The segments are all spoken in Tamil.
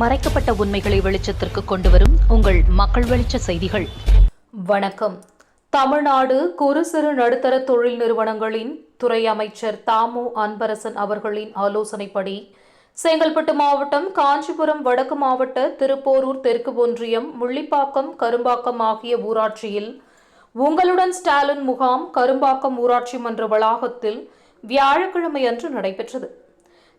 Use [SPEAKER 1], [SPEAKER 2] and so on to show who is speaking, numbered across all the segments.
[SPEAKER 1] மறைக்கப்பட்ட உண்மைகளை வெளிச்சத்திற்கு கொண்டு வரும் உங்கள் மக்கள் வெளிச்ச செய்திகள். வணக்கம். தமிழ்நாடு குறு சிறு நடுத்தர தொழில் நிறுவனங்களின் துறை அமைச்சர் தாமு அன்பரசன் அவர்களின் ஆலோசனைப்படி செங்கல்பட்டு மாவட்டம் காஞ்சிபுரம் வடக்கு மாவட்ட திருப்போரூர் தெற்கு ஒன்றியம் முள்ளிப்பாக்கம் கரும்பாக்கம் ஆகிய ஊராட்சியில் உங்களுடன் ஸ்டாலின் முகாம் கரும்பாக்கம் ஊராட்சி மன்ற வளாகத்தில் வியாழக்கிழமை அன்று நடைபெற்றது.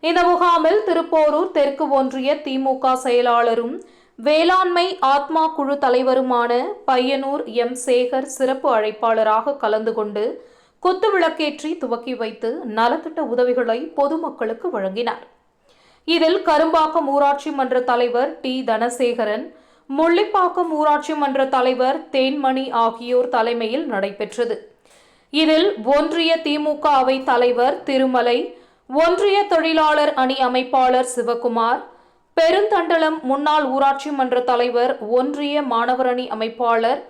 [SPEAKER 1] இந்த முகாமில் திருப்போரூர் தெற்கு ஒன்றிய திமுக செயலாளரும் வேளாண்மை ஆத்மா குழு தலைவருமான பையனூர் எம். சேகர் சிறப்பு அழைப்பாளராக கலந்து கொண்டு குத்து விளக்கேற்றி துவக்கி வைத்து நலத்திட்ட உதவிகளை பொதுமக்களுக்கு வழங்கினார். இதில் கரும்பாக்கம் ஊராட்சி மன்ற தலைவர் டி. தனசேகரன் முள்ளிப்பாக்கம் ஊராட்சி மன்ற தலைவர் தேன்மணி ஆகியோர் தலைமையில் நடைபெற்றது. இதில் ஒன்றிய திமுக அவை தலைவர் திருமலை ஒன்றிய தொழிலாளர் அணி அமைப்பாளர் சிவகுமார் பெருந்தண்டலம் முன்னாள் ஊராட்சி மன்ற தலைவர் ஒன்றிய மாணவர் அணி அமைப்பாளர்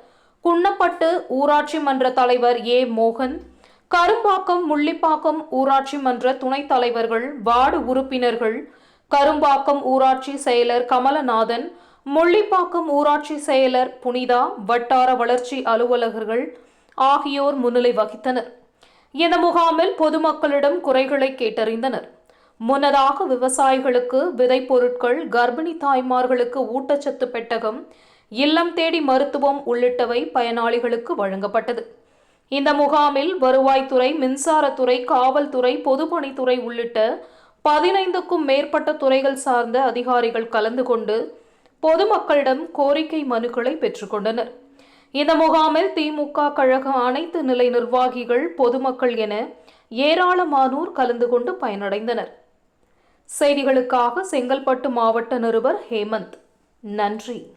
[SPEAKER 1] குன்னப்பட்டு ஊராட்சி மன்ற தலைவர் ஏ. மோகன் கரும்பாக்கம் முள்ளிப்பாக்கம் ஊராட்சி மன்ற துணைத் தலைவர்கள் வார்டு உறுப்பினர்கள் கரும்பாக்கம் ஊராட்சி செயலர் கமலநாதன் முள்ளிப்பாக்கம் ஊராட்சி செயலர் புனிதா வட்டார வளர்ச்சி அலுவலகர்கள் ஆகியோர் முன்னிலை வகித்தனர். இந்த முகாமில் பொதுமக்களிடம் குறைகளை கேட்டறிந்தனர். முன்னதாக விவசாயிகளுக்கு விதை பொருட்கள் கர்ப்பிணி தாய்மார்களுக்கு ஊட்டச்சத்து பெட்டகம் இல்லம் தேடி மருத்துவம் உள்ளிட்டவை பயனாளிகளுக்கு வழங்கப்பட்டது. இந்த முகாமில் வருவாய்த்துறை மின்சாரத்துறை காவல்துறை பொதுப்பணித்துறை உள்ளிட்ட பதினைந்துக்கும் மேற்பட்ட துறைகள் சார்ந்த அதிகாரிகள் கலந்து கொண்டு பொதுமக்களிடம் கோரிக்கை மனுக்களை பெற்றுக்கொண்டனர் இந்த முகாமில் திமுக கழக அனைத்து நிலை நிர்வாகிகள் பொதுமக்கள் என ஏராளமானோர் கலந்து கொண்டு பயனடைந்தனர். செய்திகளுக்காக செங்கல்பட்டு மாவட்ட நிருபர் ஹேமந்த். நன்றி.